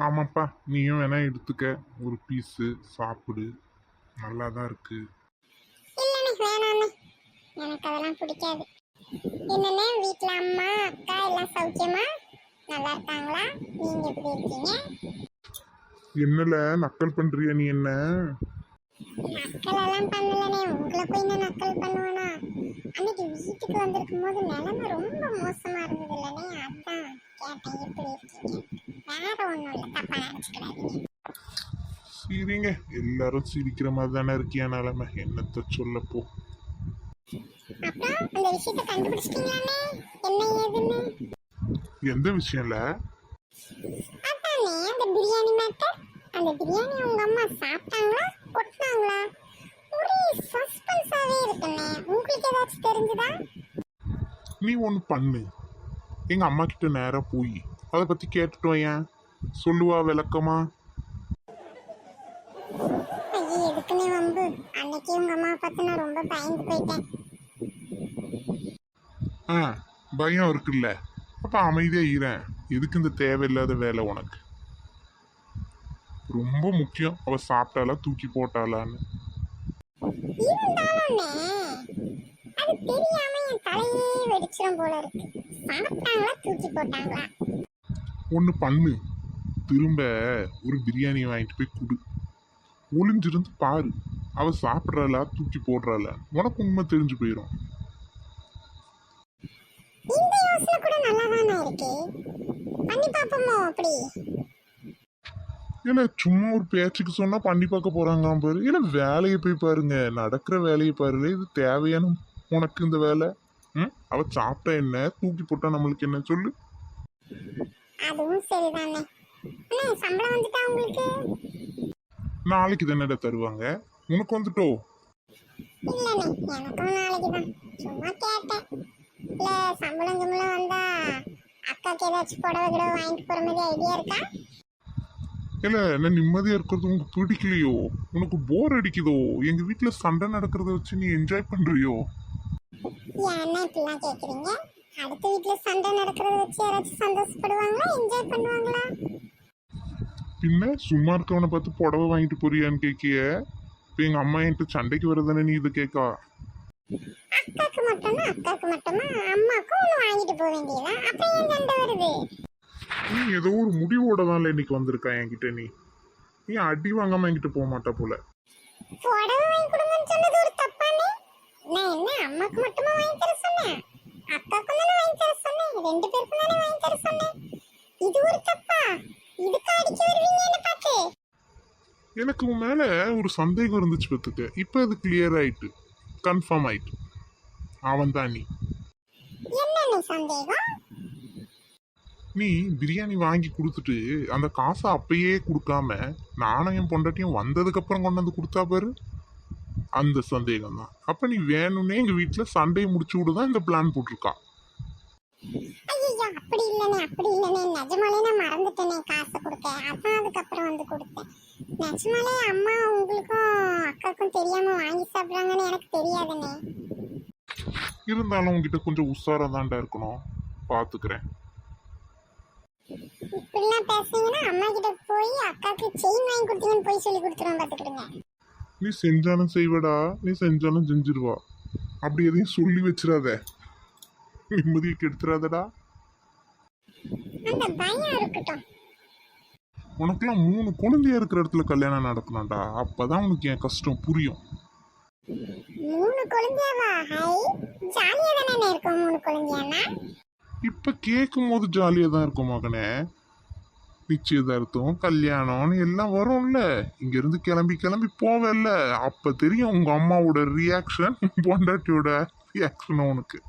ஆமாப்பா நீயும் வேணா எடுத்துக்க. ஒரு பீஸு சாப்பிடு. நல்லா தான் இருக்கு இல்லைண்ணே வேணாண்ணே எனக்கு அதெல்லாம் பிடிக்காது. என்னண்ணே வீட்டில் அம்மா அக்கா எல்லாம் சௌக்கியமா? நல்லா இருக்காங்களா? நீங்க எப்படி இருக்கீங்க? என்னல நக்கல் பண்றியா நீ என்ன? நக்கல் எல்லாம் பண்ணலண்ணே. உங்களை போய் நான் நக்கல் பண்ணுவேனா? அன்னைக்கு வீட்டுக்கு வந்திருக்கும் போது நிலைமை ரொம்ப மோசமா இருந்தது இல்லைண்ணே. அதான் கேட்டேன் எப்படி இருக்கீங்க ஒன்றும் இல்லை நினச்சிக்கிறாதீங்க சரிங்க. எல்லாரும் சிரிக்கிற மாதிரி தானே இருக்கியா நிலைமை? என்னத்த சொல்ல போ. அப்புறம் அந்த விஷயத்தை கண்டுபிடிச்சிட்டீங்களாண்ணே என்ன ஏதுன்னு? எந்த விஷயம்ல அந்த பிரியாணி மேட்டர் அந்த பிரியாணி உங்க அம்மா சாப்பிட்டாங்களா கொட்டினாங்களா? ஒரே சஸ்பென்ஸாவே இருக்குண்ணே உங்களுக்கு ஏதாச்சும் தெரிஞ்சுதா? நீ ஒன்று பண்ணு. எங்க அம்மா கிட்ட நேரா போய். அதை பத்தி கேட்டுட்டு வையேன் சொல்லுவா விளக்கமா. ஐயோ எதுக்குண்ணே வம்பு. அன்னைக்கு உங்க அம்மா பார்த்து நான் ரொம்ப பயந்து போயிட்டேன். ஆ பயம் இருக்குல்ல. அப்ப அமைதியா ஈரேன் எதுக்கு இந்த தேவையில்லாத வேலை உனக்கு? ரொம்ப முக்கியம். அவ சாப்பிட்டாளா தூக்கி போட்டாளான்னு. அது தெரியாம என் தலையே வெடிச்சிடும் போல இருக்கு. சாப்பிட்டாங்களா தூக்கி போட்டாங்களா? ஒன்று பண்ணு. திரும்ப ஒரு பிரியாணி வாங்கிட்டு போய் கொடு. ஒளிஞ்சிருந்து பாரு. அவ சாப்பிட்றாளா தூக்கி போடுறாளா? உனக்கு உண்மை தெரிஞ்சு போயிடும் இல்லை சும்மா ஒரு பேச்சுக்கு சொன்னா பண்ணி பார்க்க போறாங்க பாரு. இல்லை வேலையை போய் பாருங்க. நடக்கிற வேலையை பாருல இது தேவையான உனக்கு இந்த வேலை. ம்? அவ சாப்பிட்டா என்ன? தூக்கி போட்டா நம்மளுக்கு என்ன? சொல்லு. அதுவும் சரிதானே. அண்ணே சம்பளம் வந்துட்டா உங்களுக்கு? நாளைக்கு தானடா தருவாங்க. உனக்கு வந்துட்டோ? இல்லைண்ணே எனக்கும் நாளைக்கு தான். சும்மா கேட்டேன். இல்லை சம்பளம் கிம்பளம் வந்தா அக்காக்கு ஏதாச்சும் புடவை கிடவை வாங்கிட்டு போகிற மாதிரி ஐடியா இருக்கா? இல்ல என்ன நிம்மதியா இருக்கிறது உனக்கு பிடிக்கலையோ? உனக்கு போர் அடிக்குதோ? எங்க வீட்ல சண்டை நடக்கிறத வச்சு நீ என்ஜாய் பண்றியோ? ஏன்னா இப்படிலாம் கேட்குறீங்க அடுத்த வீட்டில் சண்டை நடக்கிறத வச்சு யாராச்சும் சந்தோஷப்படுவாங்களா? என்ஜாய் பண்ணுவாங்களா? பின்ன சும்மா இருக்கவனை பார்த்து புடவை வாங்கிட்டு போறியான்னு கேட்கிய இப்போ எங்க அம்மா என்கிட்ட சண்டைக்கு வரதானே நீ இதை கேட்கா அக்காக்கு மட்டும்னா அக்காக்கு மட்டுமா? அம்மாக்கும் ஒன்று வாங்கிட்டு போக வேண்டியதா? அப்புறம் ஏன் சண்டை வருது? நீ ஏதோ ஒரு முடிவோட தான் இன்னைக்கு வந்திருக்கா என்கிட்ட நீ. நீ அடி வாங்காம என்கிட்ட போக மாட்டா போல. புடவை வாங்கி கொடுங்கன்னு சொன்னது ஒரு தப்பானே? நான் என்ன அம்மாக்கு மட்டுமா வாங்கி தர சொன்னேன் அக்காக்கும் தானே வாங்கி தர சொன்னேன் ரெண்டு பேருக்கும் தானே வாங்கி தர சொன்னேன்? இது ஒரு தப்பா? இதுக்கு அடிக்க வருவீங்க என்ன பார்த்து. எனக்கு உன் மேல ஒரு சந்தேகம் இருந்துச்சு பத்துக்க இப்போ அது கிளியர் ஆயிட்டு கன்ஃபார்ம் ஆயிட்டு. அவன் தான் நீ. என்னன்னு சந்தேகம்? நீ பிரியாணி வாங்கி கொடுத்துட்டு அந்த காசை அப்பயே கொடுக்காம நானும் என் பொண்டாட்டியும் வந்ததுக்கு அப்புறம் கொண்டு வந்து கொடுத்தா பாரு. அந்த சந்தேகம் தான் அப்ப நீ வேணும்னே எங்க வீட்டுல சண்டையை முடிச்சு விடுதான் இந்த பிளான் போட்டிருக்கா. ஐயோ அப்படி இல்லைனே அப்படி இல்லைனே நிஜமாலே நான் மறந்துட்டேனே காசை கொடுக்க. அதான் அதுக்கப்புறம் வந்து கொடுத்தேன். நிஜமாலே அம்மா உங்களுக்கும் அக்காவுக்கும் தெரியாம வாங்கி சாப்பிட்றாங்கன்னு எனக்கு தெரியாதுண்ணே. இருந்தாலும் உங்ககிட்ட கொஞ்சம் உஷாரா தான்டா இருக்கணும். பாத்துக்கிறேன். இப்படிலாம் பேசுனீங்கன்னா அம்மா கிட்ட போய் அக்காவுக்கு செயின் வாங்கி கொடுத்தீங்கன்னு போய் சொல்லி கொடுத்துருவோம் பார்த்துக்கிடுங்க நீ செஞ்சாலும் செய்வடா நீ செஞ்சாலும் செஞ்சிருவா. அப்படி எதையும் சொல்லி வச்சிடாத. நிம்மதியை கெடுத்துறாதடா. அந்த பயம் இருக்கட்டும். உனக்கெல்லாம் மூணு குழந்தையா இருக்கிற இடத்துல கல்யாணம் நடக்கணும்டா. அப்பதான் உனக்கு என் கஷ்டம் புரியும். மூணு குழந்தையாவா? ஹை ஜாலியா தானே இருக்கும் மூணு குழந்தையானா? இப்ப கேட்கும் போது ஜாலியா தான் இருக்கும் மகனே. நிச்சயதார்த்தம் கல்யாணம்னு எல்லாம் வரும்ல. இங்க இருந்து கிளம்பி கிளம்பி போவல்ல. அப்ப தெரியும் உங்க அம்மாவோட ரியாக்ஷன் பொண்டாட்டியோட ரியாக்ஷன் உனக்கு.